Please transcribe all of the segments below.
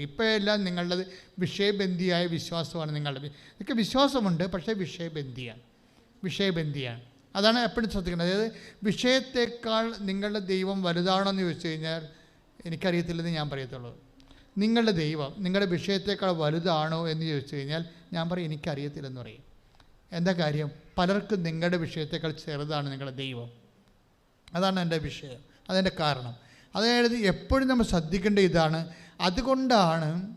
ഇപ്പോഴെല്ലാം നിങ്ങളുടെ വിഷയബന്ധിയായ വിശ്വാസമാണ് നിങ്ങളുടെ ഇതൊക്കെ വിശ്വാസമുണ്ട് പക്ഷേ വിഷയബന്ധിയാണ്. വിഷയബന്ധിയാണ്. അതാണ് എപ്പോഴും ശ്രദ്ധിക്കുന്നത് അതായത് വിഷയത്തേക്കാൾ നിങ്ങളുടെ ദൈവം വലുതാണോ എന്ന് ചോദിച്ചു കഴിഞ്ഞാൽ എനിക്കറിയത്തില്ലെന്ന് ഞാൻ പറയത്തുള്ളൂ. നിങ്ങളുടെ ദൈവം നിങ്ങളുടെ വിഷയത്തേക്കാൾ വലുതാണോ എന്ന് ചോദിച്ചു കഴിഞ്ഞാൽ ഞാൻ പറയും എനിക്കറിയത്തില്ലെന്ന് പറയും. എന്താ കാര്യം? പലർക്കും നിങ്ങളുടെ വിഷയത്തേക്കാൾ ചെറുതാണ് നിങ്ങളുടെ ദൈവം. അതാണ് എന്റെ വിഷയം. അതെന്റെ കാരണം. അതായത് എപ്പോഴും നമ്മൾ ശ്രദ്ധിക്കേണ്ട ഇതാണ്. അതുകൊണ്ടാണ്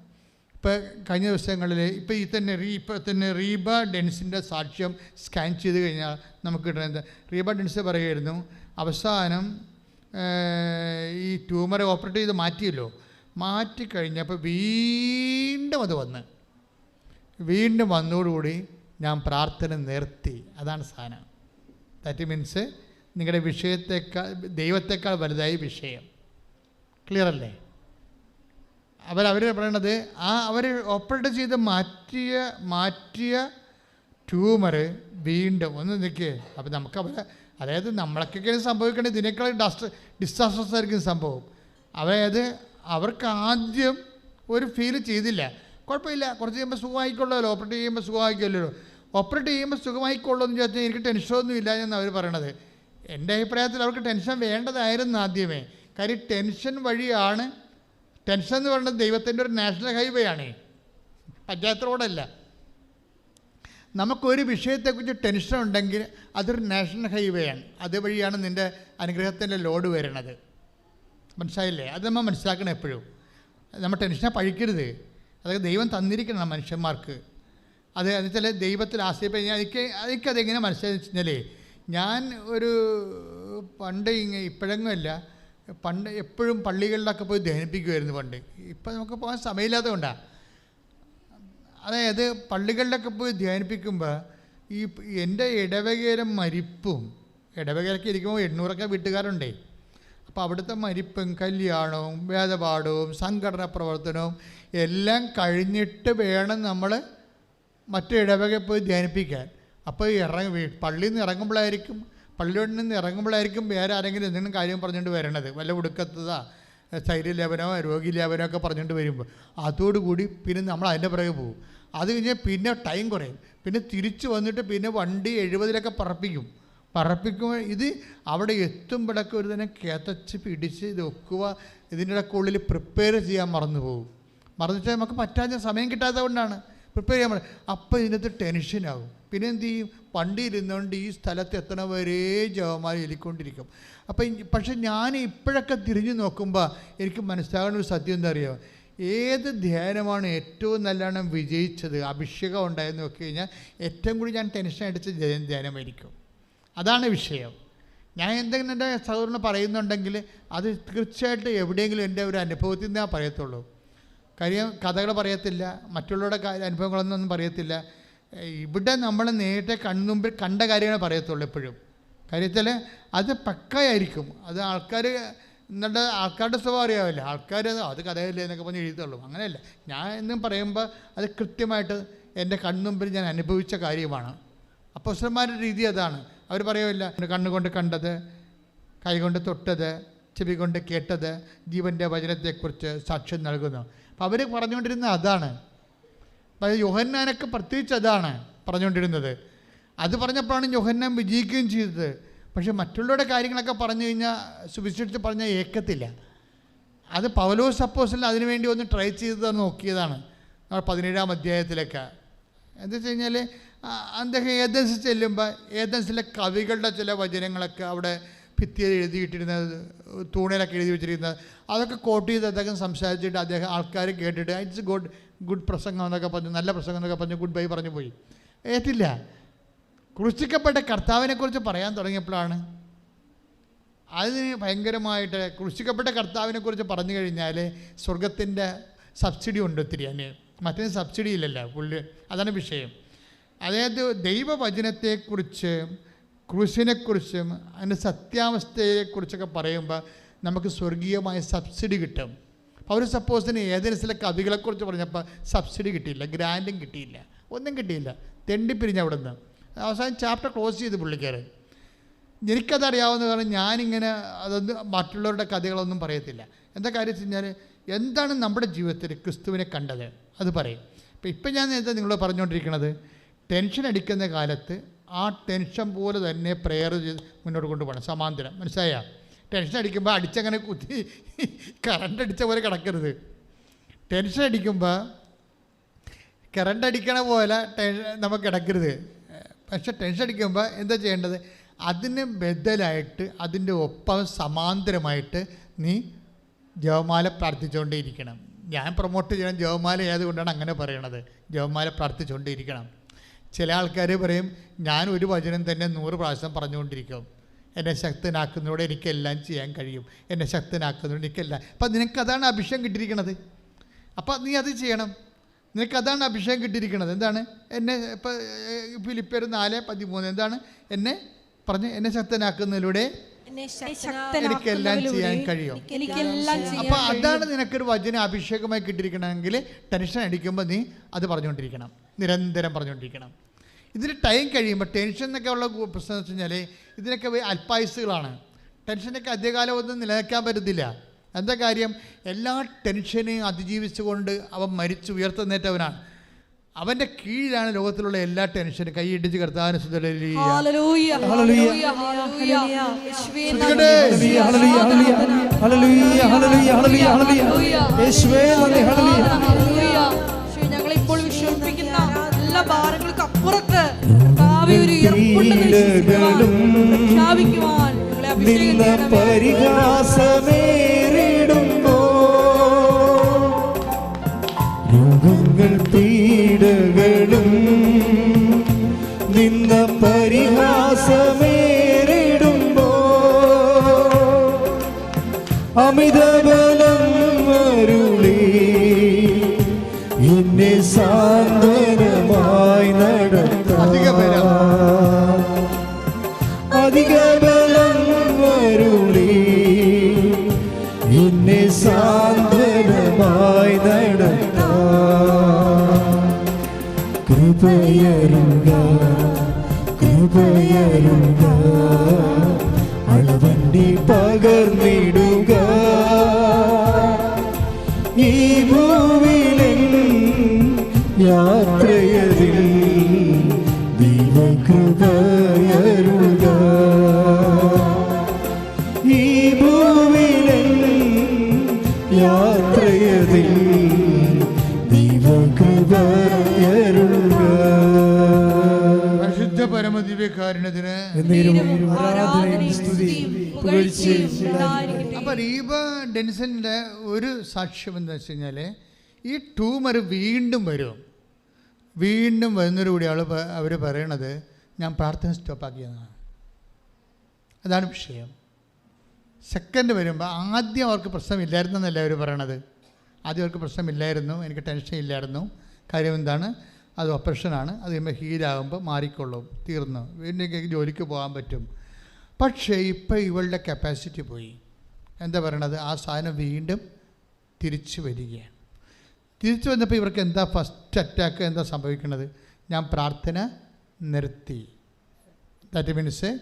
ഇപ്പോൾ കഴിഞ്ഞ ദിവസങ്ങളിൽ ഇപ്പോൾ ഈ തന്നെ റീ ഇപ്പോൾ തന്നെ റീബ ഡെൻസിന്റെ സാക്ഷ്യം സ്കാൻ ചെയ്ത് കഴിഞ്ഞാൽ നമുക്ക് കിട്ടുന്നത് റീബ ഡെൻസ് പറയുമായിരുന്നു അവസാനം ഈ ട്യൂമറെ ഓപ്പറേറ്റ് ചെയ്ത് മാറ്റിയല്ലോ. മാറ്റിക്കഴിഞ്ഞപ്പോൾ വീണ്ടും അത് വന്ന്. വീണ്ടും വന്നതോടുകൂടി ഞാൻ പ്രാർത്ഥന നിർത്തി. അതാണ് സാധനം. ദാറ്റ് മീൻസ് നിങ്ങളുടെ വിഷയത്തേക്കാൾ ദൈവത്തെക്കാൾ വലുതായി വിഷയം. ക്ലിയർ അല്ലേ? അവർ അവർ പറയണത് ആ അവർ ഓപ്പറേറ്റ് ചെയ്ത് മാറ്റിയ മാറ്റിയ ട്യൂമർ വീണ്ടും ഒന്ന് നിൽക്കുക അപ്പം നമുക്ക് അവരെ അതായത് നമ്മളൊക്കെ സംഭവിക്കേണ്ടത് ഇതിനേക്കാൾ ഡസ്റ്റ് ഡിസാസ്റ്റേഴ്സ് ആയിരിക്കും സംഭവം. അതായത് അവർക്ക് ആദ്യം ഒരു ഫീൽ ചെയ്തില്ല. കുഴപ്പമില്ല. കുറച്ച് കഴിയുമ്പോൾ സുഖമായിക്കൊള്ളുമല്ലോ. ഓപ്പറേറ്റ് ചെയ്യുമ്പോൾ സുഖമായിക്കൊള്ളല്ലോ ഓപ്പറേറ്റ് ചെയ്യുമ്പോൾ സുഖമായിക്കൊള്ളൂ എന്ന് ചോദിച്ചാൽ എനിക്ക് ടെൻഷനൊന്നും ഇല്ല എന്ന് അവർ പറയണത്. എന്റെ അഭിപ്രായത്തിൽ അവർക്ക് ടെൻഷൻ വേണ്ടതായിരുന്നു ആദ്യമേ. കാര്യം ടെൻഷൻ വഴിയാണ്. ടെൻഷൻ എന്ന് പറയുന്നത് ദൈവത്തിന്റെ ഒരു നാഷണൽ ഹൈവേ ആണ്. പഞ്ചായത്ത് റോഡല്ല നമുക്കൊരു വിഷയത്തെക്കുറിച്ച് ടെൻഷൻ ഉണ്ടെങ്കിൽ അതൊരു നാഷണൽ ഹൈവേ ആണ്. അതുവഴിയാണ് നിന്റെ അനുഗ്രഹത്തിന്റെ ലോഡ് വരുന്നത്. മനസ്സിലായില്ലേ? അത് നമ്മൾ മനസ്സിലാക്കണം എപ്പോഴും. നമ്മൾ ടെൻഷനെ പഴിക്കരുത്. അതൊക്കെ ദൈവം തന്നിരിക്കണം മനുഷ്യന്മാർക്ക്. അത് എന്ന് വെച്ചാൽ ദൈവത്തിൽ ആശ്രയിപ്പം എനിക്ക് എനിക്കതെങ്ങനെ മനസ്സിലായെന്ന് വെച്ച് കഴിഞ്ഞാൽ ഞാൻ ഒരു പണ്ട് ഇങ്ങനെ ഇപ്പോഴെങ്ങുമല്ല പണ്ട് എപ്പോഴും പള്ളികളിലൊക്കെ പോയി ധ്യാനിപ്പിക്കുമായിരുന്നു പണ്ട്. ഇപ്പം നമുക്ക് പോകാൻ സമയമില്ലാത്തതുകൊണ്ടാണ് അതായത് പള്ളികളിലൊക്കെ പോയി ധ്യാനിപ്പിക്കുമ്പോൾ ഈ എന്റെ ഇടവകേര മരിപ്പും ഇടവകയിലൊക്കെ ഇരിക്കുമ്പോൾ എണ്ണൂറൊക്കെ വീട്ടുകാരുണ്ടേ. അപ്പോൾ അവിടുത്തെ മരിപ്പും കല്യാണവും വേദപാഠവും സംഘടന പ്രവർത്തനവും എല്ലാം കഴിഞ്ഞിട്ട് വേണം നമ്മൾ മറ്റു ഇടവകയിൽ പോയി ധ്യാനിപ്പിക്കാൻ. അപ്പോൾ ഇറങ്ങി പള്ളിയിൽ നിന്ന് ഇറങ്ങുമ്പോഴായിരിക്കും പള്ളിയോട് നിന്ന് ഇറങ്ങുമ്പോഴായിരിക്കും വേറെ ആരെങ്കിലും എന്തെങ്കിലും കാര്യം പറഞ്ഞുകൊണ്ട് വരണത്. വല്ല ഉടുക്കത്തതാ ശൈര്യലേപനോ രോഗിലേപനോ ഒക്കെ പറഞ്ഞുകൊണ്ട് വരുമ്പോൾ അതോടുകൂടി പിന്നെ നമ്മൾ അതിന്റെ പുറകെ പോകും. അത് കഴിഞ്ഞാൽ പിന്നെ ടൈം കുറയും. പിന്നെ തിരിച്ചു വന്നിട്ട് പിന്നെ വണ്ടി എഴുപതിലൊക്കെ പറപ്പിക്കും. പറപ്പിക്കുമ്പോൾ ഇത് അവിടെ എത്തുമ്പോഴൊക്കെ ഒരു തന്നെ കേത്തച്ച് പിടിച്ച് ഇത് വെക്കുക. ഇതിന്റെ ഉള്ളിൽ പ്രിപ്പയർ ചെയ്യാൻ മറന്നു പോകും മറന്നു വെച്ചാൽ നമുക്ക് പറ്റാത്ത സമയം കിട്ടാത്തത് കൊണ്ടാണ്. പ്രിപ്പയർ ചെയ്യാൻ അപ്പോൾ ഇതിനകത്ത് ടെൻഷനാകും പിന്നെ എന്ത് ചെയ്യും? വണ്ടിയിരുന്നുകൊണ്ട് ഈ സ്ഥലത്ത് എത്തണ വരെ ജവമാല എലിക്കൊണ്ടിരിക്കും. അപ്പം പക്ഷെ ഞാൻ ഇപ്പോഴൊക്കെ തിരിഞ്ഞു നോക്കുമ്പോൾ എനിക്ക് മനസ്സിലാകുന്ന ഒരു സത്യം എന്താ അറിയോ? ഏത് ധ്യാനമാണ് ഏറ്റവും നല്ലോണം വിജയിച്ചത്? അഭിഷേകം ഉണ്ടായെന്ന് നോക്കി കഴിഞ്ഞാൽ ഏറ്റവും കൂടി ഞാൻ ടെൻഷൻ അടിച്ച ധ്യാ- ധ്യാനമായിരിക്കും. അതാണ് വിഷയം. ഞാൻ എന്തെങ്കിലും എന്റെ സഹോദരന് പറയുന്നുണ്ടെങ്കിൽ അത് തീർച്ചയായിട്ടും എവിടെയെങ്കിലും എന്റെ ഒരു അനുഭവത്തിൽ നിന്ന് ഞാൻ പറയത്തുള്ളൂ. കാര്യം കഥകൾ പറയത്തില്ല മറ്റുള്ളവരുടെ കാര്യം അനുഭവങ്ങളൊന്നും പറയത്തില്ല. ഇവിടെ നമ്മൾ നേരിട്ട് കൺമുമ്പിൽ കണ്ട കാര്യങ്ങളെ പറയത്തുള്ളൂ എപ്പോഴും. കാര്യത്തിൽ അത് പക്കയായിരിക്കും. അത് ആൾക്കാർ എന്നിട്ട് ആൾക്കാരുടെ സ്വഭാവം അറിയാവില്ല ആൾക്കാർ അത് കഥയല്ലേ എന്നൊക്കെ പറഞ്ഞ് എഴുതുള്ളൂ അങ്ങനെയല്ല. ഞാൻ എന്നും പറയുമ്പോൾ അത് കൃത്യമായിട്ട് എന്റെ കൺമുമ്പിൽ ഞാൻ അനുഭവിച്ച കാര്യമാണ്. അപ്പോസ്റ്റന്മാരുടെ രീതി അതാണ്. അവർ പറയുമില്ല കണ്ണുകൊണ്ട് കണ്ടത് കൈകൊണ്ട് തൊട്ടത് ചെവി കൊണ്ട് കേട്ടത് ജീവന്റെ വചനത്തെക്കുറിച്ച് സാക്ഷ്യം നൽകുന്നു. അപ്പം അവർ പറഞ്ഞുകൊണ്ടിരുന്നത് അതാണ്. യോഹന്നാനൊക്കെ പ്രത്യേകിച്ച് അതാണ് പറഞ്ഞുകൊണ്ടിരുന്നത്. അത് പറഞ്ഞപ്പോഴാണ് യോഹന്നാൻ വിജയിക്കുകയും ചെയ്തത്. പക്ഷേ മറ്റുള്ളവരുടെ കാര്യങ്ങളൊക്കെ പറഞ്ഞു കഴിഞ്ഞാൽ സുവിശേഷിച്ച് പറഞ്ഞാൽ ഏക്കത്തില്ല. അത് പൗലോസ് അപ്പോസിൽ അതിനുവേണ്ടി ഒന്ന് ട്രൈ ചെയ്ത് നോക്കിയതാണ്. പതിനേഴാം അധ്യായത്തിലൊക്കെ. എന്താ വെച്ച് കഴിഞ്ഞാൽ അദ്ദേഹം ഏതൻസ് ചെല്ലുമ്പോൾ ഏതൻസിലെ കവികളുടെ ചില വചനങ്ങളൊക്കെ അവിടെ ഭിത്തിയിൽ എഴുതിയിട്ടിരുന്നത് തൂണിലൊക്കെ എഴുതി വെച്ചിരിക്കുന്നത് അതൊക്കെ കോട്ട് ചെയ്ത് അദ്ദേഹം സംസാരിച്ചിട്ട് അദ്ദേഹം ആൾക്കാർ കേട്ടിട്ട് ഇറ്റ്സ് ഗുഡ് ഗുഡ് പ്രസംഗം എന്നൊക്കെ പറഞ്ഞു നല്ല പ്രസംഗം എന്നൊക്കെ പറഞ്ഞു ഗുഡ് ബൈ പറഞ്ഞു പോയി. ഏറ്റില്ല. ക്രൂശിക്കപ്പെട്ട കർത്താവിനെക്കുറിച്ച് പറയാൻ തുടങ്ങിയപ്പോഴാണ് അതിന് ഭയങ്കരമായിട്ട് ക്രൂശിക്കപ്പെട്ട കർത്താവിനെക്കുറിച്ച് പറഞ്ഞു കഴിഞ്ഞാൽ സ്വർഗത്തിന്റെ സബ്സിഡി ഉണ്ട് ഒത്തിരി. അതിന് മറ്റേ സബ്സിഡി ഇല്ലല്ലോ പുള്ളി. അതാണ് വിഷയം. അതായത് ദൈവവചനത്തെക്കുറിച്ച് ക്രൂശിനെക്കുറിച്ചും അതിന്റെ സത്യാവസ്ഥയെക്കുറിച്ചൊക്കെ പറയുമ്പോൾ നമുക്ക് സ്വർഗീയമായ സബ്സിഡി കിട്ടും. അവർ സപ്പോസിന് ഏതെങ്കിലും കവികളെക്കുറിച്ച് പറഞ്ഞപ്പോൾ സബ്സിഡി കിട്ടിയില്ല ഗ്രാൻഡും കിട്ടിയില്ല ഒന്നും കിട്ടിയില്ല. തെണ്ടിപ്പിരിഞ്ഞ് അവിടെ നിന്ന് അവസാനം ചാപ്റ്റർ ക്ലോസ് ചെയ്ത് പുള്ളിക്കാരൻ. എനിക്കതറിയാവുന്ന കാരണം ഞാനിങ്ങനെ അതൊന്നും മറ്റുള്ളവരുടെ കഥകളൊന്നും പറയത്തില്ല. എന്താ കാര്യം വെച്ച് കഴിഞ്ഞാൽ എന്താണ് നമ്മുടെ ജീവിതത്തിൽ ക്രിസ്തുവിനെ കണ്ടത്? അത് പറയും. ഇപ്പം ഇപ്പം ഞാൻ എന്താ നിങ്ങളോട് പറഞ്ഞുകൊണ്ടിരിക്കുന്നത് ടെൻഷൻ അടിക്കുന്ന കാലത്ത് ആ ടെൻഷൻ പോലെ തന്നെ പ്രെയർ ചെയ്ത് മുന്നോട്ട് കൊണ്ടുപോകണം. സമാന്തരം. മനസ്സിലായ? ടെൻഷൻ അടിക്കുമ്പോൾ അടിച്ചങ്ങനെ കുത്തി കറണ്ട് അടിച്ച പോലെ കിടക്കരുത്. ടെൻഷൻ അടിക്കുമ്പോൾ കറണ്ട് അടിക്കണ പോലെ ടെൻഷൻ നമുക്ക് കിടക്കരുത്. പക്ഷെ ടെൻഷൻ അടിക്കുമ്പോൾ എന്താ ചെയ്യേണ്ടത്? അതിന് ബദലായിട്ട് അതിന്റെ ഒപ്പം സമാന്തരമായിട്ട് നീ ജവമാല പ്രാർത്ഥിച്ചുകൊണ്ടേയിരിക്കണം. ഞാൻ പ്രൊമോട്ട് ചെയ്യണം. ജവമാല ആയതുകൊണ്ടാണ് അങ്ങനെ പറയണത്? ജവമാല പ്രാർത്ഥിച്ചുകൊണ്ടേയിരിക്കണം. ചില ആൾക്കാർ പറയും ഞാൻ ഒരു വചനം തന്നെ നൂറ് പ്രാവശ്യം പറഞ്ഞുകൊണ്ടിരിക്കും. എന്നെ ശക്തനാക്കുന്നതോടെ എനിക്കെല്ലാം ചെയ്യാൻ കഴിയും. എന്നെ ശക്തനാക്കുന്നതോടെ എനിക്കെല്ലാം അപ്പം നിനക്കതാണ് അഭിഷേകം കിട്ടിയിരിക്കണത്. അപ്പം നീ അത് ചെയ്യണം. നിനക്ക് അതാണ് അഭിഷേകം കിട്ടിയിരിക്കുന്നത് എന്താണ്? എന്നെ ഇപ്പം ഫിലിപ്പേർ നാല് പതിമൂന്ന് എന്താണ്? എന്നെ പറഞ്ഞ് എന്നെ ശക്തനാക്കുന്നതിലൂടെ എന്നെ എനിക്കെല്ലാം ചെയ്യാൻ കഴിയും. അപ്പം അതാണ് നിനക്കൊരു വചന അഭിഷേകമായി കിട്ടിയിരിക്കണമെങ്കിൽ ടെൻഷൻ അടിക്കുമ്പോൾ നീ അത് പറഞ്ഞുകൊണ്ടിരിക്കണം. നിരന്തരം പറഞ്ഞുകൊണ്ടിരിക്കണം. ഇതിന് ടൈം കഴിയുമ്പോൾ ടെൻഷൻ എന്നൊക്കെ ഉള്ള പ്രശ്നം എന്ന് വെച്ച് കഴിഞ്ഞാൽ ഇതിനൊക്കെ അൽപ്പായുസുകളാണ് ടെൻഷനൊക്കെ അധികകാലം ഒന്നും നിലനിൽക്കാൻ പറ്റത്തില്ല. എന്താ കാര്യം? എല്ലാ ടെൻഷനെയും അതിജീവിച്ചുകൊണ്ട് അവൻ മരിച്ചു ഉയർത്തുന്നേറ്റവനാണ് അവന്റെ കീഴിലാണ് ലോകത്തിലുള്ള എല്ലാ ടെൻഷനും കൈയിടിച്ച് കർത്താവിനെ സുന്ദരലീയ അപ്പുറത്ത് കർത്താവേ ഒരു പ്രഖ്യാപിക്കുവാൻ നിന്ന. പരിഹാസമേറിടുമ്പോ രോഗങ്ങൾ പീഡകളും നിന്ന പരിഹാസമേറിടുമ്പോ അമിതബലം ഡെൻസന്റെ ഒരു സാക്ഷ്യം എന്ന് വെച്ച് കഴിഞ്ഞാൽ ഈ ട്യൂമർ വീണ്ടും വരും. വീണ്ടും വരുന്നൊരു കൂടി ആൾ അവർ പറയണത് ഞാൻ പ്രാർത്ഥന സ്റ്റോപ്പാക്കിയെന്നാണ് അതാണ് വിഷയം. സെക്കൻഡ് വരുമ്പോൾ ആദ്യം അവർക്ക് പ്രശ്നമില്ലായിരുന്നു എന്നല്ല അവർ പറയണത്. ആദ്യം അവർക്ക് പ്രശ്നമില്ലായിരുന്നു എനിക്ക് ടെൻഷൻ ഇല്ലായിരുന്നു. കാര്യം എന്താണ്? അത് ഓപ്പറേഷനാണ് അത് കഴിയുമ്പോൾ ഹീലാകുമ്പോൾ മാറിക്കൊള്ളും തീർന്നു. വീണ്ടും ജോലിക്ക് പോകാൻ പറ്റും. പക്ഷേ ഇപ്പോൾ ഇവളുടെ കപ്പാസിറ്റി പോയി. എന്താ പറയണത്? ആ സാധനം വീണ്ടും തിരിച്ചു വരികയാണ്. തിരിച്ചു വന്നപ്പോൾ ഇവർക്ക് എന്താ ഫസ്റ്റ് അറ്റാക്ക് എന്താ സംഭവിക്കുന്നത് ഞാൻ പ്രാർത്ഥന നിർത്തി. ദാറ്റ് മീൻസ്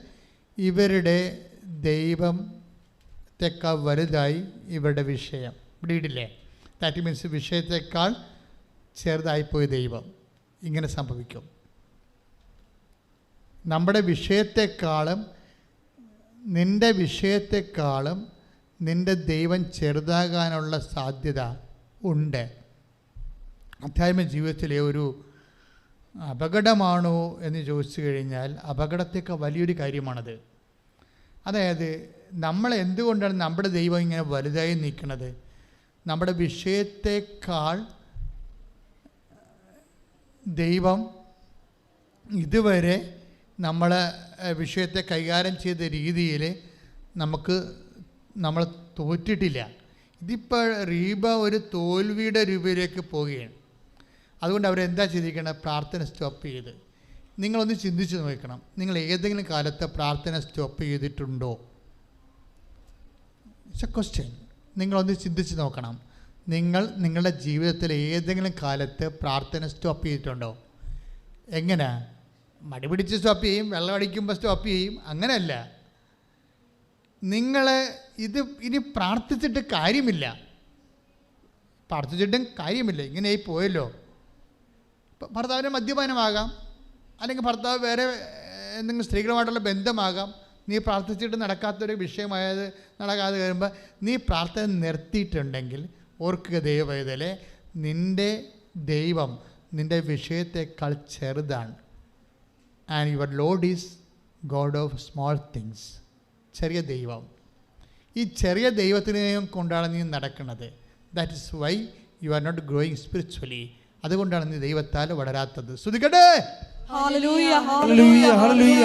ഇവരുടെ ദൈവത്തെക്കാൾ വലുതായി ഇവരുടെ വിഷയം. ബ്ലീഡില്ലേ ദാറ്റ് മീൻസ് വിഷയത്തെക്കാൾ ചെറുതായിപ്പോയി ദൈവം ഇങ്ങനെ സംഭവിക്കും. നമ്മുടെ വിഷയത്തെക്കാളും നിന്റെ വിഷയത്തെക്കാളും നിന്റെ ദൈവം ചെറുതാകാനുള്ള സാധ്യത ഉണ്ട്. അധ്യാത്മ ജീവിതത്തിലെ ഒരു അപകടമാണോ എന്ന് ചോദിച്ചു കഴിഞ്ഞാൽ അപകടത്തേക്കാൾ വലിയൊരു കാര്യമാണത്. അതായത് നമ്മൾ എന്തുകൊണ്ടാണ് നമ്മുടെ ദൈവം ഇങ്ങനെ വലുതായി നിൽക്കുന്നത്? നമ്മുടെ വിഷയത്തെക്കാൾ ദൈവം ഇതുവരെ നമ്മളെ വിഷയത്തെ കൈകാര്യം ചെയ്ത രീതിയിൽ നമുക്ക് നമ്മൾ തോറ്റിട്ടില്ല. ഇതിപ്പോൾ റീബ ഒരു തോൽവിയുടെ രൂപയിലേക്ക് പോവുകയാണ്. അതുകൊണ്ട് അവരെന്താ ചെയ്തിരിക്കുന്നത് പ്രാർത്ഥന സ്റ്റോപ്പ് ചെയ്ത്. നിങ്ങളൊന്ന് ചിന്തിച്ച് നോക്കണം. നിങ്ങൾ ഏതെങ്കിലും കാലത്ത് പ്രാർത്ഥന സ്റ്റോപ്പ് ചെയ്തിട്ടുണ്ടോ? ഇറ്റ്സ് എ ക്വസ്റ്റ്യൻ നിങ്ങളൊന്ന് ചിന്തിച്ച് നോക്കണം. നിങ്ങൾ നിങ്ങളുടെ ജീവിതത്തിൽ ഏതെങ്കിലും കാലത്ത് പ്രാർത്ഥന സ്റ്റോപ്പ് ചെയ്തിട്ടുണ്ടോ? എങ്ങനെ? മടി പിടിച്ച് സ്റ്റോപ്പ് ചെയ്യും വെള്ളം അടിക്കുമ്പോൾ സ്റ്റോപ്പ് ചെയ്യും അങ്ങനെയല്ല. നിങ്ങൾ ഇത് ഇനി പ്രാർത്ഥിച്ചിട്ട് കാര്യമില്ല. പ്രാർത്ഥിച്ചിട്ടും കാര്യമില്ല. ഇങ്ങനെയായി പോയല്ലോ. ഭർത്താവിന് മദ്യപാനമാകാം. അല്ലെങ്കിൽ ഭർത്താവ് വേറെ എന്തെങ്കിലും സ്ത്രീകളുമായിട്ടുള്ള ബന്ധമാകാം. നീ പ്രാർത്ഥിച്ചിട്ട് നടക്കാത്തൊരു വിഷയമായത് നടക്കാതെ വരുമ്പോൾ നീ പ്രാർത്ഥന നിർത്തിയിട്ടുണ്ടെങ്കിൽ ഓർക്കുക ദൈവവേദലെ നിന്റെ ദൈവം നിന്റെ വിഷയത്തെക്കാൾ ചെറുതാണ്. And your Lord is God of small things ചെറിയ ദൈവം. ഈ ചെറിയ ദൈവത്തിനെയും കൊണ്ടാണ് നീ നടക്കുന്നത്. That is why you are not growing spiritually അതുകൊണ്ടാണ് നീ ദൈവത്താൽ വളരാത്തത്. ശ്രുതിക്കട്ടെ? ഹല്ലേലൂയ ഹല്ലേലൂയ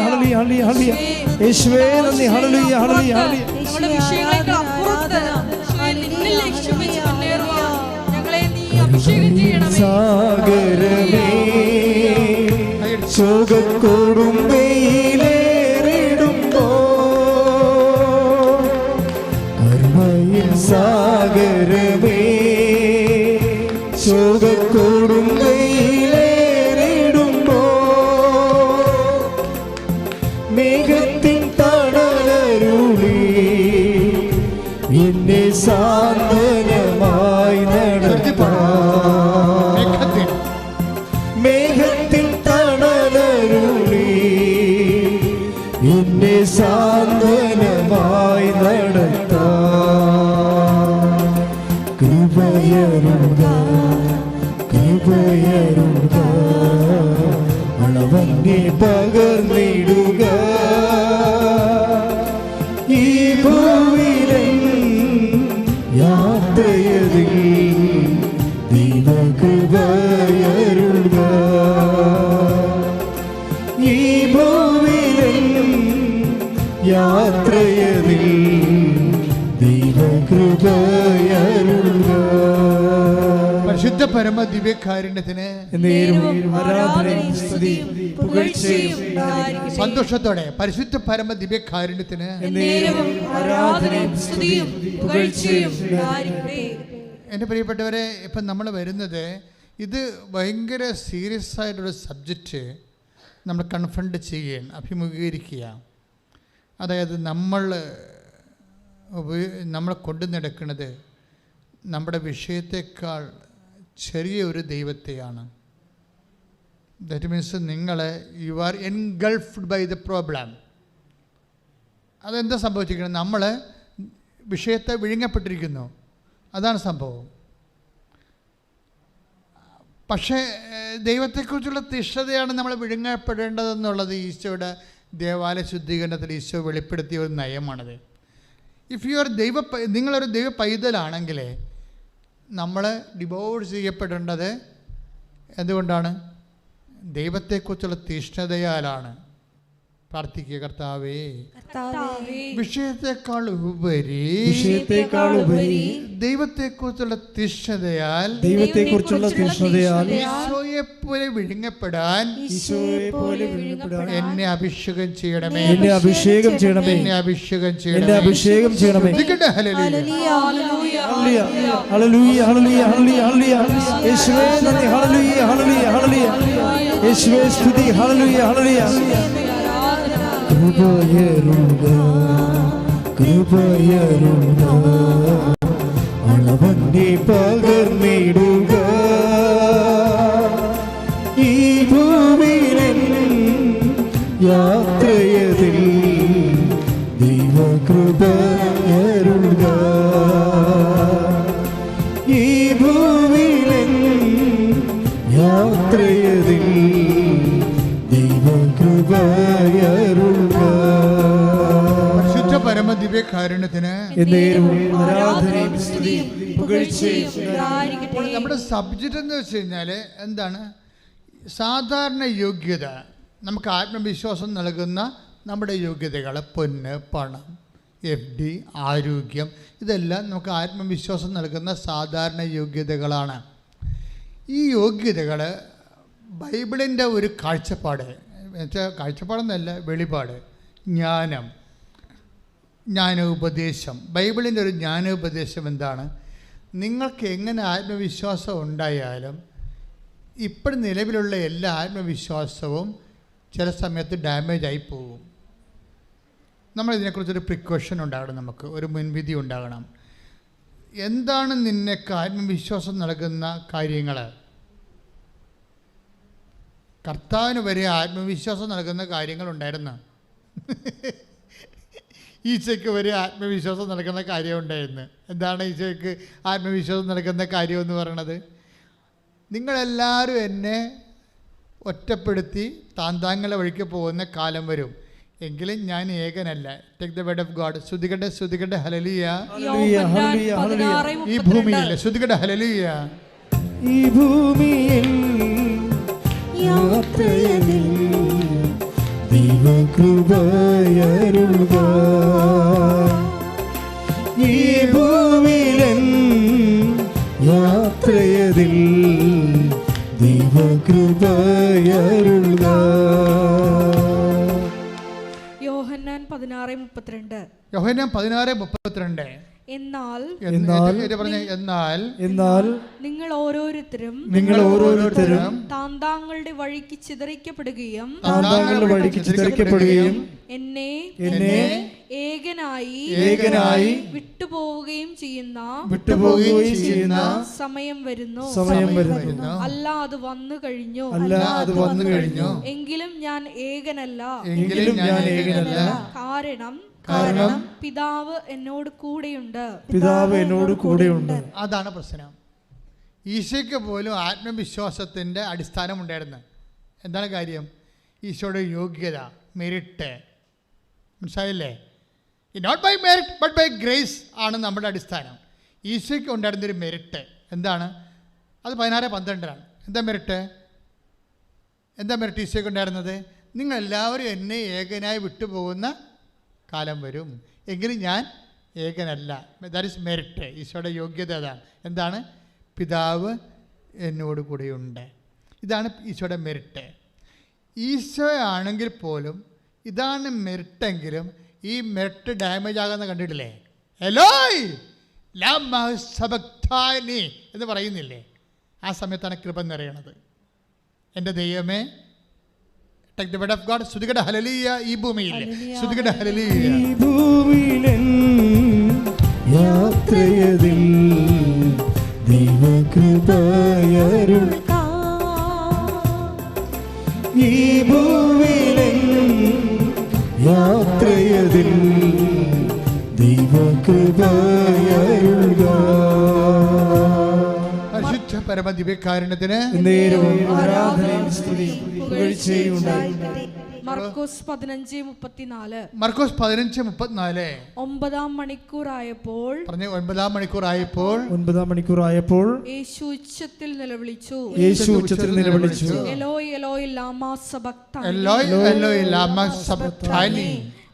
സന്തോഷത്തോടെ പരിശുദ്ധ പരമ ദിവ്യകാരുണ്യത്തിന് കാരുണ്യത്തിന്. എന്റെ പ്രിയപ്പെട്ടവരെ ഇപ്പം നമ്മൾ വരുന്നത് ഇത് ഭയങ്കര സീരിയസ് ആയിട്ടൊരു സബ്ജക്റ്റ് നമ്മൾ കൺഫ്രണ്ട് ചെയ്യുകയാണ് അഭിമുഖീകരിക്കുക. അതായത് നമ്മൾ നമ്മളെ നമ്മൾ കൊണ്ടു നടക്കുന്നത് നമ്മുടെ വിഷയത്തെക്കാൾ ചെറിയ ഒരു ദൈവത്തെയാണ്. ദറ്റ് മീൻസ് നിങ്ങളെ you are engulfed by the problem അതെന്താ സംഭവിച്ചിരിക്കുന്നത്? നമ്മൾ വിഷയത്തെ വിഴുങ്ങപ്പെട്ടിരിക്കുന്നു. അതാണ് സംഭവം. പക്ഷേ ദൈവത്തെക്കുറിച്ചുള്ള തിഷ്ഠതയാണ് നമ്മൾ വിഴുങ്ങപ്പെടേണ്ടതെന്നുള്ളത് ഈശോയുടെ ദേവാലയ ശുദ്ധീകരണത്തിൽ ഈശോ വെളിപ്പെടുത്തിയ ഒരു നയമാണത്. ഇഫ് യു ആർ ദൈവ നിങ്ങളൊരു ദൈവ പൈതലാണെങ്കിൽ നമ്മൾ ഡിവോഴ്സ് ചെയ്യപ്പെടേണ്ടത് എന്തുകൊണ്ടാണ്? ദൈവത്തെക്കുറിച്ചുള്ള തീഷ്ണതയാലാണ്. പ്രാർത്ഥിക്കുക കർത്താവേ. കർത്താവേ, വിഷയത്തെക്കാൾ ഉപരി വിഷയത്തെക്കാൾ ഉപരി ദൈവത്തെക്കുറിച്ചുള്ള തീഷ്ണതയാൽ ദൈവത്തെക്കുറിച്ചുള്ള തീഷ്ണതയാൽ ഈശോയെ പോലെ വിഴുങ്ങപ്പെടാൻ ഈശോയെ പോലെ വിഴുങ്ങപ്പെടാൻ എന്നെ അഭിഷേകം ചെയ്യണമേ. എന്നെ അഭിഷേകം ചെയ്യണമേ എന്നെ അഭിഷേകം ചെയ്യണമേ. എന്നെ അഭിഷേകം ചെയ്യണമേ. ശ്രദ്ധിക്കട്ടെ, hallelujah. Hallelujah. Hallelujah. Hallelujah. Hallelujah hallelujah hallelujah യേശുവേ നന്ദി ഹല്ലേലൂയ ഹല്ലേലൂയ ഹല്ലേലൂയ. യേശുവേ സ്തുതി. ഹല്ലേലൂയ ഹല്ലേലൂയ. കൃപയരുക കൃപയരുക അളവന്നെ പകർന്നിടുക ഈ പരമ ദിവ്യകാരുണ്യത്തിന് ആരാധനയും സ്തുതിയും പുകഴ്ചയും. നമ്മുടെ സബ്ജക്റ്റ് എന്ന് വെച്ച് കഴിഞ്ഞാൽ എന്താണ്? സാധാരണ യോഗ്യത നമുക്ക് ആത്മവിശ്വാസം നൽകുന്ന നമ്മുടെ യോഗ്യതകൾ പൊന്ന് പണം എഫ് ഡി ആരോഗ്യം ഇതെല്ലാം നമുക്ക് ആത്മവിശ്വാസം നൽകുന്ന സാധാരണ യോഗ്യതകളാണ്. ഈ യോഗ്യതകൾ ബൈബിളിന്റെ ഒരു കാഴ്ചപ്പാട് എന്നുവെച്ചാൽ കാഴ്ചപ്പാടെന്നല്ല വെളിപാട് ജ്ഞാനം ജ്ഞാനോപദേശം. ബൈബിളിന്റെ ഒരു ജ്ഞാനോപദേശം എന്താണ്? നിങ്ങൾക്ക് എങ്ങനെ ആത്മവിശ്വാസം ഉണ്ടായാലും ഇപ്പോൾ നിലവിലുള്ള എല്ലാ ആത്മവിശ്വാസവും ചില സമയത്ത് ഡാമേജ് ആയി പോകും. നമ്മളിതിനെക്കുറിച്ചൊരു പ്രിക്കോഷൻ ഉണ്ടാകണം നമുക്ക്. ഒരു മുൻവിധി ഉണ്ടാകണം. എന്താണ് നിനക്ക് ആത്മവിശ്വാസം നൽകുന്ന കാര്യങ്ങൾ? കർത്താവിന് വരെ ആത്മവിശ്വാസം നൽകുന്ന കാര്യങ്ങളുണ്ടായിരുന്നു ഈശോയ്ക്ക് വരെ ആത്മവിശ്വാസം നൽകുന്ന കാര്യമുണ്ടായിരുന്നു. എന്താണ് ഈശോയ്ക്ക് ആത്മവിശ്വാസം നൽകുന്ന കാര്യം എന്ന് പറയണത്? നിങ്ങളെല്ലാവരും എന്നെ ഒറ്റപ്പെടുത്തി താന്താങ്ങളെ വഴിക്ക് പോകുന്ന കാലം വരും. എങ്കിലും ഞാൻ ഏകനല്ല. Take the word of God ശ്രുതികട്ടെ ശ്രുതികട്ടെ ഹലലിയ. ഈ ഭൂമിയിൽ ശ്രുതികട്ടെ ഹലലിയ ഈ ഭൂമിയിൽ യാത്രയതിൽ യാത്രയതിൽ യോഹന്നാൻ പതിനാറ് മുപ്പത്തിരണ്ട്. യോഹന്നാൻ പതിനാറ് മുപ്പത്തിരണ്ട്. എന്നാൽ എന്നാൽ പറഞ്ഞ? എന്നാൽ എന്നാൽ നിങ്ങൾ ഓരോരുത്തരും നിങ്ങൾ ഓരോരുത്തരും താന്താങ്ങളുടെ വഴിക്ക് ചിതറിക്കപ്പെടുകയും വഴിക്ക് ചിതറിക്കപ്പെടുകയും എന്നെ എന്നെ ഏകനായി ഏകനായി വിട്ടുപോവുകയും ചെയ്യുന്ന വിട്ടുപോവുകയും ചെയ്യുന്ന സമയം വരുന്നു. സമയം വരുന്നു. അല്ല അത് വന്നു കഴിഞ്ഞു. അല്ല അത് വന്നു കഴിഞ്ഞു. എങ്കിലും ഞാൻ ഏകനല്ല. എങ്കിലും ഞാൻ ഏകനല്ല. കാരണം കാരണം പിതാവ് എന്നോട് കൂടെയുണ്ട്. പിതാവ് എന്നോട് കൂടെയുണ്ട്. അതാണ് പ്രശ്നം. ഈശോയ്ക്ക് പോലും ആത്മവിശ്വാസത്തിന്റെ അടിസ്ഥാനമുണ്ടായിരുന്നു എന്താണ് കാര്യം? ഈശോയുടെ യോഗ്യത മെരിറ്റ് മനസ്സിലായില്ലേ? Not by merit but by grace ആണ് നമ്മുടെ അടിസ്ഥാനം. ഈശോയ്ക്ക് ഉണ്ടായിരുന്നൊരു മെറിറ്റ് എന്താണ്? അത് പതിനാറ് പന്ത്രണ്ടിലാണ് എന്താ മെറിറ്റ് എന്താ മെറിറ്റ് ഈശോയ്ക്ക് ഉണ്ടായിരുന്നത്? നിങ്ങളെല്ലാവരും എന്നെ ഏകനായി വിട്ടുപോകുന്ന കാലം വരും. എങ്കിലും ഞാൻ ഏകനല്ല. ദാറ്റ് ഇസ് മെറിറ്റ് ഈശോയുടെ യോഗ്യത അതാണ്. എന്താണ്? പിതാവ് എന്നോട് കൂടെയുണ്ട്. ഇതാണ് ഈശോയുടെ മെറിറ്റ് ഈശോ ആണെങ്കിൽ പോലും ഇതാണ് മെരിട്ടെങ്കിലും ഈ മെരിട്ട് ഡാമേജ് ആകുന്ന കണ്ടിട്ടില്ലേ? എലോയ് ലാമ സബക്താനി എന്ന് പറയുന്നില്ലേ? ആ സമയത്താണ് കൃപ നിറയണത്. എന്റെ ദൈവമേ take the word of God ശ്രുതികട hallelujah ഈ ഭൂമിയിൽ ശ്രുതികട ഹലലിയ ഈ ഭൂമിയിലൻ യാത്രയതിൽ ദൈവകൃപയരുൾക ഈ ഭൂമിയിലൻ യാത്രയതിൽ അശുദ്ധ പരിശുദ്ധ പരമദിവ്യകാരുണ്യത്തിന് നേരവും ആരാധനയും സ്തുതിയും പുകഴ്ചയും ഉണ്ടായി മർക്കോസ് പതിനഞ്ച് മുപ്പത്തിനാല്. മർക്കോസ് പതിനഞ്ച് മുപ്പത്തിനാല്. ഒമ്പതാം മണിക്കൂറായപ്പോൾ പറഞ്ഞ ഒൻപതാം മണിക്കൂറായപ്പോൾ ഒൻപതാം മണിക്കൂറായപ്പോൾ യേശു ഉച്ചത്തിൽ നിലവിളിച്ചു. യേശു ഉച്ചത്തിൽ നിലവിളിച്ചു. എലോയ് എലോയ് ലാമാ സബക്താനി എലോയ് എലോയ് ലാമാ സബക്താനി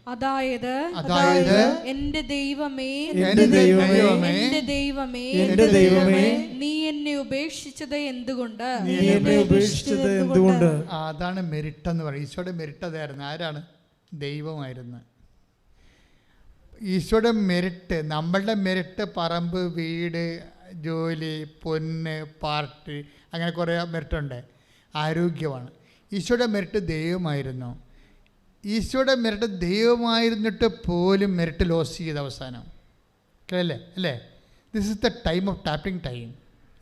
അതായത് അതായത് എന്റെ ദൈവമേ എന്റെ ദൈവമേ എന്റെ ദൈവമേ എന്റെ ദൈവമേ നീ എന്നെ ഉപേക്ഷിച്ചത് എന്തുകൊണ്ട്? നീ എന്നെ ഉപേക്ഷിച്ചത് എന്തുകൊണ്ട്? അതാണ് മെരിട്ട് എന്ന് പറയും ഈശോയുടെ മെരിട്ട് അതായിരുന്നു. ആരാണ്? ദൈവമായിരുന്നു. ഈശോയുടെ മെരിട്ട് നമ്മളുടെ മെരിട്ട് പറമ്പ് വീട് ജോലി പൊന്ന് പാർട്ടി അങ്ങനെ കുറേ മെരിട്ടുണ്ട്. ആരോഗ്യമാണ്. ഈശോയുടെ മെരിട്ട് ദൈവമായിരുന്നു. ഈശോയുടെ മെരിറ്റ് ദൈവമായിരുന്നിട്ട് പോലും മെരിറ്റ് ലോസ് ചെയ്ത അവസാനം. അല്ലേ അല്ലേ? This is the time of tapping time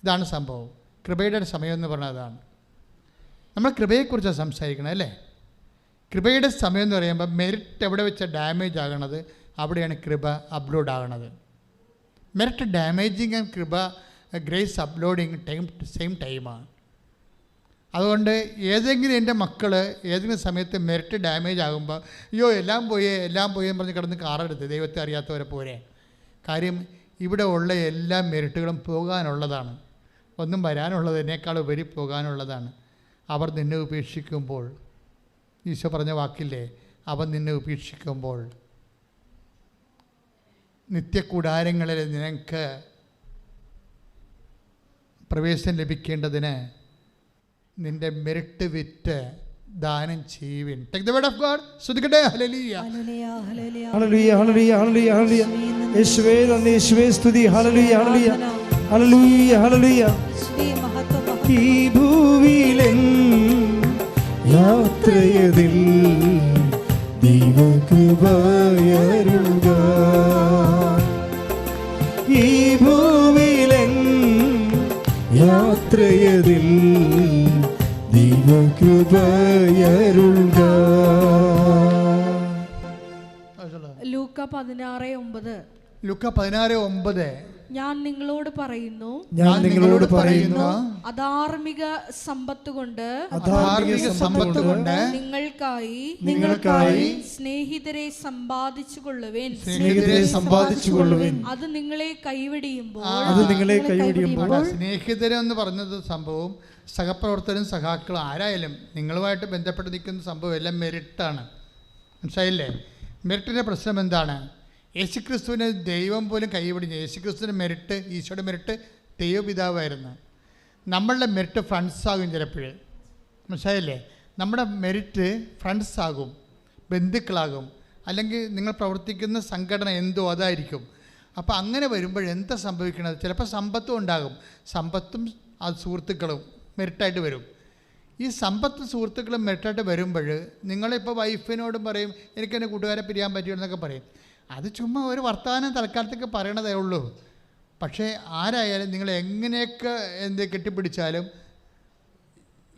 ഇതാണ് സംഭവം. കൃപയുടെ സമയം എന്ന് പറഞ്ഞാൽ അതാണ്. നമ്മൾ കൃപയെക്കുറിച്ചാണ് സംസാരിക്കണം അല്ലേ? കൃപയുടെ സമയം എന്ന് പറയുമ്പോൾ മെറിറ്റ് എവിടെ വെച്ച ഡാമേജ് ആകണത്? അവിടെയാണ് കൃപ അപ്ലോഡ് ആകണത്. മെറിറ്റ് ഡാമേജിങ് ആൻഡ് കൃപ ഗ്രേസ് അപ്ലോഡിങ് ടൈം സെയിം ടൈമാണ് അതുകൊണ്ട് ഏതെങ്കിലും എന്റെ മക്കൾ ഏതെങ്കിലും സമയത്ത് മെറിറ്റ് ഡാമേജ് ആകുമ്പോൾ അയ്യോ എല്ലാം പോയേ എല്ലാം പോയി എന്ന് പറഞ്ഞ് കിടന്ന് കാറെടുത്ത് ദൈവത്തെ അറിയാത്തവരെ പോരെ. കാര്യം ഇവിടെ ഉള്ള എല്ലാ മെറിറ്റുകളും പോകാനുള്ളതാണ്. ഒന്നും വരാനുള്ളതിനേക്കാൾ ഉപരി പോകാനുള്ളതാണ്. അവർ നിന്നെ ഉപേക്ഷിക്കുമ്പോൾ ഈശോ പറഞ്ഞ വാക്കില്ലേ അവൻ നിന്നെ ഉപേക്ഷിക്കുമ്പോൾ നിത്യകൂടാരങ്ങളിൽ നിനക്ക് പ്രവേശനം ലഭിക്കേണ്ടതിന് നിന്റെ മെരിട്ട് വിറ്റ് ദാനം ചെയ്യുവിൻ. Take the word of God ശ്രദ്ധിക്കട്ടെ hallelujah hallelujah. Hallelujah hallelujah hallelujah യേശുവേ നന്ദി. യേശുവേ സ്തുതി. ഹല്ലേലൂയ ഹല്ലേലൂയ. ഹല്ലേലൂയ ഹല്ലേലൂയ. ഈ ഭൂവിലെൻ യാത്രയതിൽ ദൈവകൃപയരുക. ഈ ഭൂവിലെൻ യാത്രയതിൽ ലൂക്ക പതിനാറ് ഒമ്പത്. ലുക്ക പതിനാറ് ഒമ്പത്. ഞാൻ നിങ്ങളോട് പറയുന്നു. ഞാൻ നിങ്ങളോട് പറയുന്നു. അധാർമിക സമ്പത്ത് കൊണ്ട് അധാർമിക സമ്പത്ത് കൊണ്ട് നിങ്ങൾക്കായി നിങ്ങൾക്കായി സ്നേഹിതരെ സമ്പാദിച്ചു കൊള്ളുവേൻ സ്നേഹിതരെ സമ്പാദിച്ചു കൊള്ളുവേൻ അത് നിങ്ങളെ കൈവടിയുമ്പോൾ അത് നിങ്ങളെ കൈവടിയുമ്പോൾ സ്നേഹിതരെ എന്ന് പറഞ്ഞത് സംഭവം സഹപ്രവർത്തകരും സഖാക്കളും ആരായാലും നിങ്ങളുമായിട്ട് ബന്ധപ്പെട്ട് നിൽക്കുന്ന സംഭവം എല്ലാം മെറിറ്റാണ്. മനസ്സിലായില്ലേ? മെറിറ്റിന്റെ പ്രശ്നം എന്താണ്? യേശുക്രിസ്തുവിനെ ദൈവം പോലും കൈപിടിഞ്ഞു യേശുക്രിസ്തുവിന്റെ മെറിറ്റ് ഈശോയുടെ മെറിറ്റ് ദൈവപിതാവായിരുന്നു. നമ്മളുടെ മെറിറ്റ് ഫ്രണ്ട്സ് ആകും ചിലപ്പോൾ മനസ്സിലായില്ലേ? നമ്മുടെ മെരിറ്റ് ഫ്രണ്ട്സ് ആകും ബന്ധുക്കളാകും അല്ലെങ്കിൽ നിങ്ങൾ പ്രവർത്തിക്കുന്ന സംഘടന എന്തോ അതായിരിക്കും. അപ്പോൾ അങ്ങനെ വരുമ്പോൾ എന്താ സംഭവിക്കുന്നത് ചിലപ്പോൾ സമ്പത്തും ഉണ്ടാകും. സമ്പത്തും ആ സുഹൃത്തുക്കളും മെറിറ്റായിട്ട് വരും. ഈ സമ്പത്ത് സുഹൃത്തുക്കളും മെറിറ്റായിട്ട് വരുമ്പോൾ നിങ്ങളിപ്പോൾ വൈഫിനോടും പറയും എനിക്ക് എന്റെ കൂട്ടുകാരെ പിരിയാൻ പറ്റുമെന്നൊക്കെ പറയും. അത് ചുമ്മാ ഒരു വർത്തമാനം തൽക്കാലത്തേക്ക് പറയണതേ ഉള്ളൂ. പക്ഷേ ആരായാലും നിങ്ങൾ എങ്ങനെയൊക്കെ എന്ത് കെട്ടിപ്പിടിച്ചാലും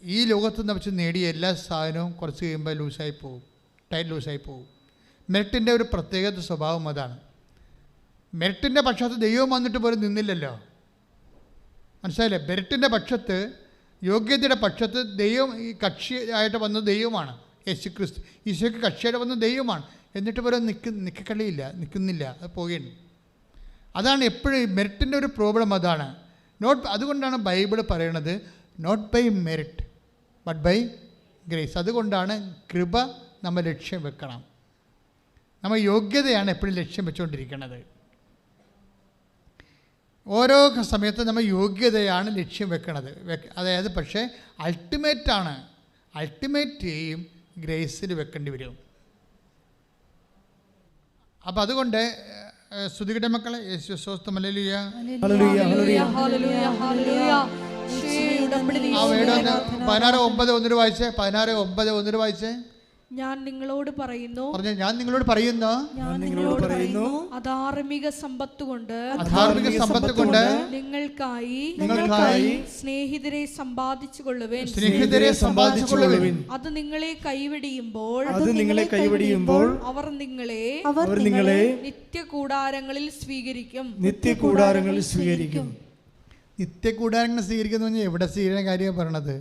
ഈ ലോകത്ത് നിന്ന് വെച്ച് നേടിയ എല്ലാ സാധനവും കുറച്ച് കഴിയുമ്പോൾ ലൂസായി പോകും ടൈറ്റ് ലൂസായി പോകും മെറിറ്റിന്റെ ഒരു പ്രത്യേകത സ്വഭാവം അതാണ്. മെറിറ്റിന്റെ പക്ഷത്ത് ദൈവം വന്നിട്ട് പോലും നിന്നില്ലല്ലോ. മനസ്സിലായില്ലേ? മെറിറ്റിന്റെ പക്ഷത്ത് യോഗ്യതയുടെ പക്ഷത്ത് ദൈവം ഈ കക്ഷി ആയിട്ട് വന്നത് ദൈവമാണ്. യേശു ക്രിസ്തു ഈശോയ്ക്ക് കക്ഷിയുടെ വന്ന ദൈവമാണ്. എന്നിട്ട് പോലും നിൽക്ക് നിൽക്കളിയില്ല നിൽക്കുന്നില്ല അത് പോകുകയാണ് അതാണ് എപ്പോഴും മെറിറ്റിന്റെ ഒരു പ്രോബ്ലം അതാണ്. നോട്ട് അതുകൊണ്ടാണ് ബൈബിൾ പറയണത് not by merit but by grace അതുകൊണ്ടാണ് കൃപ നമ്മൾ ലക്ഷ്യം വെക്കണം. നമ്മൾ യോഗ്യതയാണ് എപ്പോഴും ലക്ഷ്യം വെച്ചുകൊണ്ടിരിക്കുന്നത് ഓരോ സമയത്ത് നമ്മൾ യോഗ്യതയാണ് ലക്ഷ്യം വെക്കണത്. അതായത് പക്ഷേ അൾട്ടിമേറ്റാണ് അൾട്ടിമേറ്റ് എയിം ഗ്രേസിൽ വെക്കേണ്ടി വരും. അപ്പം അതുകൊണ്ട് ശ്രുതികയുടെ മക്കളെ യേശു സ്വസ്ഥമല്ലിയ ഹല്ലേലൂയ. ഹല്ലേലൂയ ഹല്ലേലൂയ, ഹല്ലേലൂയ. ഈശോയുടെ ഉടമ്പടി ആ വേട് ഒന്ന് പതിനാറ് ഒമ്പത് ഒന്നിന് വായിച്ചേ പതിനാറ് ഒമ്പത് ഒന്നിന് വായിച്ചേ. ഞാൻ നിങ്ങളോട് പറയുന്നു. പറഞ്ഞു ഞാൻ നിങ്ങളോട് പറയുന്നു? ഞാൻ നിങ്ങളോട് പറയുന്നു. അധാർമിക സമ്പത്ത് കൊണ്ട് അധാർമിക സമ്പത്ത് കൊണ്ട് നിങ്ങൾക്കായി നിങ്ങൾക്കായി സ്നേഹിതരെ സമ്പാദിച്ചു കൊള്ളുവേൻ സ്നേഹിതരെ സമ്പാദിച്ചു കൊള്ളുവേൻ അത് നിങ്ങളെ കൈവടിയുമ്പോൾ അത് നിങ്ങളെ കൈവടിയുമ്പോൾ അവർ നിങ്ങളെ അവർ നിങ്ങളെ നിത്യ കൂടാരങ്ങളിൽ സ്വീകരിക്കും. നിത്യ കൂടാരങ്ങളിൽ സ്വീകരിക്കും. നിത്യ കൂടാരങ്ങൾ സ്വീകരിക്കുന്നു എവിടെ സ്വീകരിക്കുന്ന കാര്യം പറയണത്?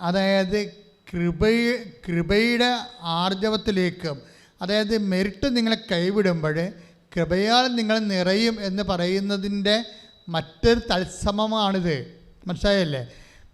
അതായത് കൃപ കൃപയുടെ ആർജവത്തിലേക്കും അതായത് മെറിറ്റ് നിങ്ങളെ കൈവിടുമ്പോൾ കൃപയാൽ നിങ്ങൾ നിറയും എന്ന് പറയുന്നതിന്റെ മറ്റൊരു തത്സമമാണിത്. മനസ്സിലായല്ലേ?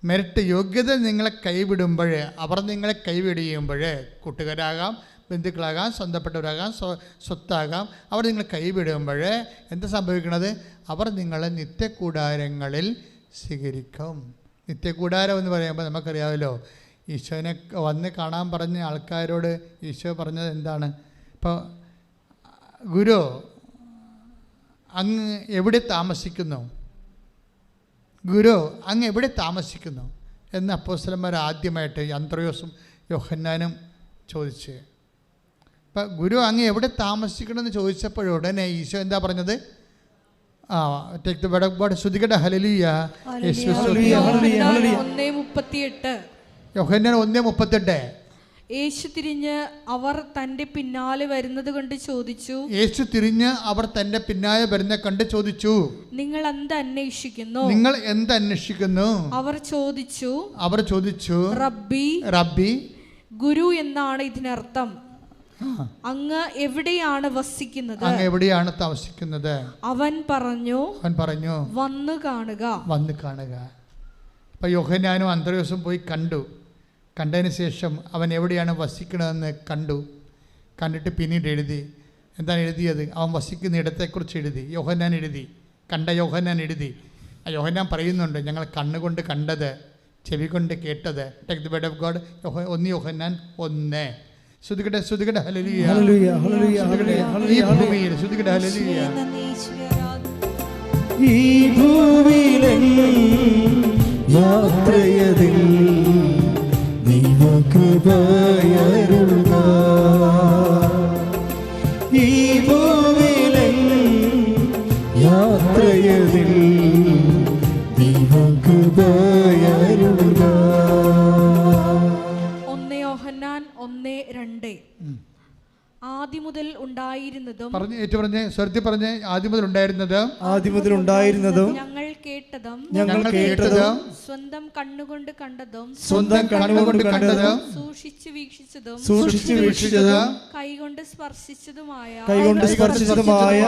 മെറിറ്റ് യോഗ്യത നിങ്ങളെ കൈവിടുമ്പോൾ അവർ നിങ്ങളെ കൈവിടിയുമ്പോൾ കൂട്ടുകാരാകാം ബന്ധുക്കളാകാം സ്വന്തപ്പെട്ടവരാകാം സ്വ സ്വത്താകാം അവർ നിങ്ങൾ കൈവിടുമ്പോൾ എന്താ സംഭവിക്കുന്നത്? അവർ നിങ്ങളെ നിത്യകൂടാരങ്ങളിൽ സ്വീകരിക്കും. നിത്യകൂടാരം എന്ന് പറയുമ്പോൾ നമുക്കറിയാമല്ലോ ഈശോനെ വന്ന് കാണാൻ പറഞ്ഞ ആൾക്കാരോട് ഈശോ പറഞ്ഞത് എന്താണ്? ഇപ്പോൾ ഗുരു അങ്ങ് എവിടെ താമസിക്കുന്നു? ഗുരു അങ്ങ് എവിടെ താമസിക്കുന്നു? എന്ന് അപ്പോസ്ലന്മാർ ആദ്യമായിട്ട് യന്ത്രയോസും യോഹന്നാനും ചോദിച്ച്. അപ്പം ഗുരു അങ്ങ് എവിടെ താമസിക്കണമെന്ന് ചോദിച്ചപ്പോഴുടനെ ഈശോ എന്താ പറഞ്ഞത്? ആ ടേക്ക് ദ ബഡ് ഹലലിയ. ഒന്നേ മുപ്പത്തിയെട്ട്. യോഹന്നാൻ ഒന്ന് മുപ്പത്തെട്ട്. യേശു തിരിഞ്ഞ് അവർ തന്റെ പിന്നാലെ വരുന്നത് കണ്ട് ചോദിച്ചു യേശു തിരിഞ്ഞ് അവർ തന്റെ പിന്നാലെ വരുന്ന കണ്ട് ചോദിച്ചു. നിങ്ങൾ എന്ത് അന്വേഷിക്കുന്നു? നിങ്ങൾ എന്ത് അന്വേഷിക്കുന്നു? അവർ ചോദിച്ചു അവർ ചോദിച്ചു റബ്ബി റബ്ബി ഗുരു എന്നാണ് ഇതിനർത്ഥം. അങ്ങ് എവിടെയാണ് വസിക്കുന്നത്? അങ്ങ് എവിടെയാണ് താമസിക്കുന്നത്? അവൻ പറഞ്ഞു അവൻ പറഞ്ഞു വന്നു കാണുക. വന്നു കാണുക. അപ്പൊ യോഹനാനും അന്തർയോസും പോയി കണ്ടു. കണ്ടതിന് ശേഷം അവൻ എവിടെയാണ് വസിക്കണതെന്ന് കണ്ടു. കണ്ടിട്ട് പിന്നീട് എഴുതി. എന്താണ് എഴുതിയത്? അവൻ വസിക്കുന്ന ഇടത്തെക്കുറിച്ച് എഴുതി. യോഹന്നാൻ എഴുതി. കണ്ട യോഹന്നാൻ എഴുതി. ആ യോഹന്നാൻ പറയുന്നുണ്ട് ഞങ്ങൾ കണ്ണുകൊണ്ട് കണ്ടത് ചെവി കൊണ്ട് കേട്ടത് take the word of God ഒന്ന് യോഹന്നാൻ ഒന്ന്. ശ്രുതികട്ടെ ശ്രുതികട്ടെ ഹലലിയ ഈ ഭൂമിയിൽ ശ്രുതികട്ടെ ഹലലിയ ഈ ഭൂമിയിൽ യാത്രയതിൽ ദൈവകൃപയരുൾക ആദ്യം മുതൽ ഉണ്ടായിരുന്നതും പറഞ്ഞു ഏറ്റു പറഞ്ഞു സ്വരത്തിൽ പറഞ്ഞ് ആദ്യം മുതൽ ഉണ്ടായിരുന്നത്? ആദ്യം മുതൽ ഉണ്ടായിരുന്നതും ഞങ്ങൾ കേട്ടതും ഞങ്ങൾ കേട്ടതും സ്വന്തം കണ്ണുകൊണ്ട് കണ്ടതും സ്വന്തം കണ്ണുകൊണ്ട് കണ്ടതും സൂക്ഷിച്ചു വീക്ഷിച്ചതും സൂക്ഷിച്ചു വീക്ഷിച്ചതും കൈകൊണ്ട് സ്പർശിച്ചതുമായ കൈകൊണ്ട് സ്പർശിച്ചതുമായ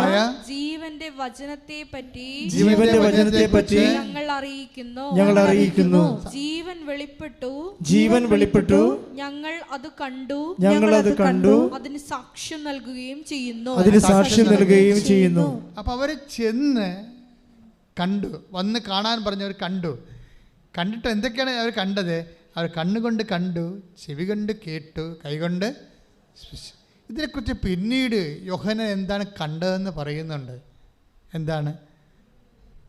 ജീവന്റെ വചനത്തെ പറ്റി ജീവന്റെ വചനത്തെ പറ്റി ഞങ്ങൾ അറിയിക്കുന്നു. ഞങ്ങൾ അറിയിക്കുന്നു. ജീവൻ വെളിപ്പെട്ടു. ജീവൻ വെളിപ്പെട്ടു. ഞങ്ങൾ അത് കണ്ടു. ഞങ്ങൾ അത് കണ്ടു. അതിന് സാക്ഷ്യം നൽകുകയും ചെയ്യുന്നു. അതിന് സാക്ഷ്യം നൽകുകയും ചെയ്യുന്നു. അപ്പൊ അവർ ചെന്ന് കണ്ടു. വന്ന് കാണാൻ പറഞ്ഞവർ കണ്ടു. കണ്ടിട്ട് എന്തൊക്കെയാണ് അവർ കണ്ടത്? അവർ കണ്ണുകൊണ്ട് കണ്ടു ചെവി കൊണ്ട് കേട്ടു കൈകൊണ്ട് ഇതിനെക്കുറിച്ച് പിന്നീട് യോഹന എന്താണ് കണ്ടതെന്ന് പറയുന്നുണ്ട്. എന്താണ്?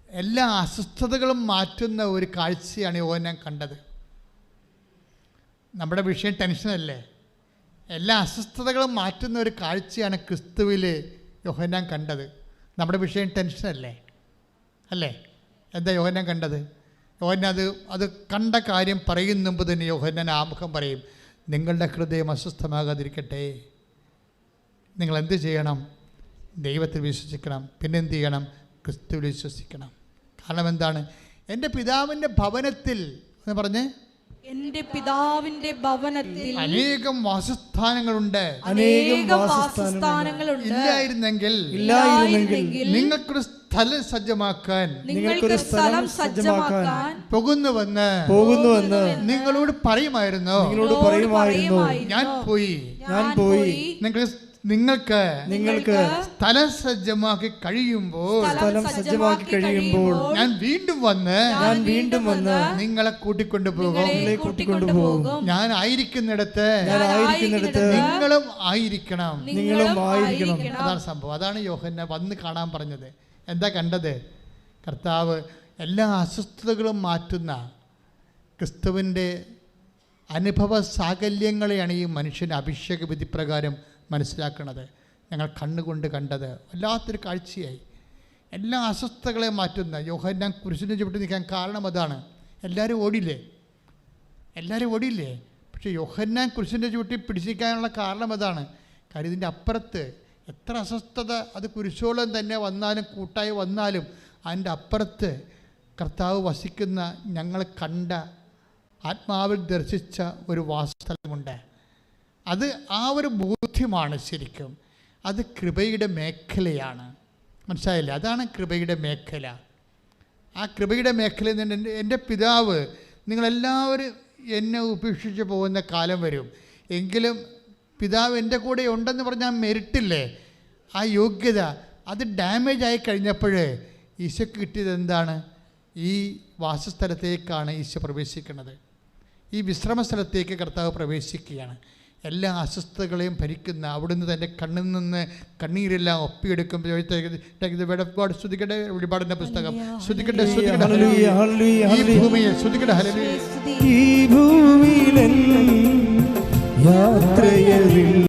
എല്ലാ അസ്വസ്ഥതകളും മാറ്റുന്ന ഒരു കാഴ്ചയാണ് യോഹന കണ്ടത്. നമ്മുടെ വിഷയം ടെൻഷനല്ലേ? എല്ലാ അസ്വസ്ഥതകളും മാറ്റുന്ന ഒരു കാഴ്ചയാണ് ക്രിസ്തുവിൽ യോഹന്നാൻ കണ്ടത്. നമ്മുടെ വിഷയം ടെൻഷനല്ലേ അല്ലേ? എന്താ യോഹന്നാൻ കണ്ടത്? യോഹന്നാൻ അത് അത് കണ്ട കാര്യം പറയും മുമ്പ് തന്നെ യോഹന്നാൻ ആമുഖം പറയും നിങ്ങളുടെ ഹൃദയം അസ്വസ്ഥമാകാതിരിക്കട്ടെ. നിങ്ങൾ എന്ത് ചെയ്യണം? ദൈവത്തിൽ വിശ്വസിക്കണം. പിന്നെ എന്ത് ചെയ്യണം? ക്രിസ്തുവിൽ വിശ്വസിക്കണം. കാരണം എന്താണ്? എന്റെ പിതാവിന്റെ ഭവനത്തിൽ എന്ന് പറഞ്ഞ്. എന്റെ പിതാവിന്റെ ഭവനത്തിൽ അനേകം വാസസ്ഥാനങ്ങളുണ്ട്. അനേകം വാസസ്ഥാനങ്ങളുണ്ട്. ഇല്ലായിരുന്നെങ്കിൽ ഇല്ലായിരുന്നെങ്കിൽ നിങ്ങൾക്കൊരു സ്ഥലം സജ്ജമാക്കാൻ നിങ്ങൾക്കൊരു സ്ഥലം സജ്ജമാക്കാൻ പോകുന്നുവെന്ന് പോകുന്നുവെന്ന് നിങ്ങളോട് പറയുമായിരുന്നു. നിങ്ങളോട് പറയുമായിരുന്നു. ഞാൻ പോയി. ഞാൻ പോയി. നിങ്ങൾ നിങ്ങൾക്ക് നിങ്ങൾക്ക് സ്ഥലം സജ്ജമാക്കി കഴിയുമ്പോൾ സ്ഥലം സജ്ജമാക്കി കഴിയുമ്പോൾ ഞാൻ വീണ്ടും വന്ന് ഞാൻ വീണ്ടും വന്ന് നിങ്ങളെ കൂട്ടിക്കൊണ്ടു പോകും ഞാൻ ആയിരിക്കുന്നിടത്ത് ഞാൻ ആയിരിക്കുന്നിടത്ത് നിങ്ങളും ആയിരിക്കണം. നിങ്ങളും ആയിരിക്കണം. അതാണ് സംഭവം. അതാണ് യോഹന്നെ വന്ന് കാണാൻ പറഞ്ഞത്. എന്താ കണ്ടത്? കർത്താവ് എല്ലാ അസ്വസ്ഥതകളും മാറ്റുന്ന ക്രിസ്തുവിന്റെ അനുഭവ സാകല്യങ്ങളെയാണ് ഈ മനുഷ്യൻ അഭിഷേക വിധിപ്രകാരം മനസ്സിലാക്കുന്നത് ഞങ്ങൾ കണ്ണുകൊണ്ട് കണ്ടത്. വല്ലാത്തൊരു കാഴ്ചയായി. എല്ലാ അസ്വസ്ഥതകളെ മാറ്റുന്ന യോഹന്നാൻ കുരിശിനെ ചുവട്ടി നിൽക്കാൻ കാരണം അതാണ്. എല്ലാവരും ഓടില്ലേ എല്ലാവരും ഓടിയില്ലേ? പക്ഷേ യോഹന്നാൻ കുരിശിന്റെ ചുവട്ടി പിടിച്ചിരിക്കാനുള്ള കാരണം അതാണ്. കാര്യം ഇതിന്റെ അപ്പുറത്ത് എത്ര അസ്വസ്ഥത അത് കുരിശോളം തന്നെ വന്നാലും കൂട്ടായി വന്നാലും അതിന്റെ അപ്പുറത്ത് കർത്താവ് വസിക്കുന്ന ഞങ്ങൾ കണ്ട ആത്മാവിൽ ദർശിച്ച ഒരു വാസസ്ഥലമുണ്ട്. അത് ആ ഒരു ബോധ്യമാണ് ശരിക്കും. അത് കൃപയുടെ മേഖലയാണ്. മനസ്സിലായില്ലേ? അതാണ് കൃപയുടെ മേഖല. ആ കൃപയുടെ മേഖല നിന്ന് എന്റെ പിതാവ് നിങ്ങളെല്ലാവരും എന്നെ ഉപേക്ഷിച്ച് പോകുന്ന കാലം വരും. എങ്കിലും പിതാവ് എന്റെ കൂടെ ഉണ്ടെന്ന് പറഞ്ഞാൽ മെരിട്ടില്ലേ? ആ യോഗ്യത അത് ഡാമേജ് ആയി കഴിഞ്ഞപ്പോൾ ഈശോക്ക് കിട്ടിയത് എന്താണ്? ഈ വാസസ്ഥലത്തേക്കാണ് ഈശോ പ്രവേശിക്കുന്നത്. ഈ വിശ്രമ സ്ഥലത്തേക്ക് കർത്താവ് പ്രവേശിക്കുകയാണ്. എല്ലാ അസ്വസ്ഥതകളെയും ഭരിക്കുന്ന അവിടുന്ന് തന്റെ കണ്ണിൽ നിന്ന് കണ്ണീരെല്ലാം ഒപ്പിയെടുക്കും ഒരുപാട് ശ്രുതിക്കട്ടെ ഒരുപാടിന്റെ പുസ്തകം. ശ്രുതിക്കട്ടെ ശ്രുതിക്കട്ടെ. ഭൂമിയിൽ ശ്രുതിക്കട്ടെ ഹല്ലേലൂയ. ഈ ഭൂമിയിലെൻ യാത്രയതിൽ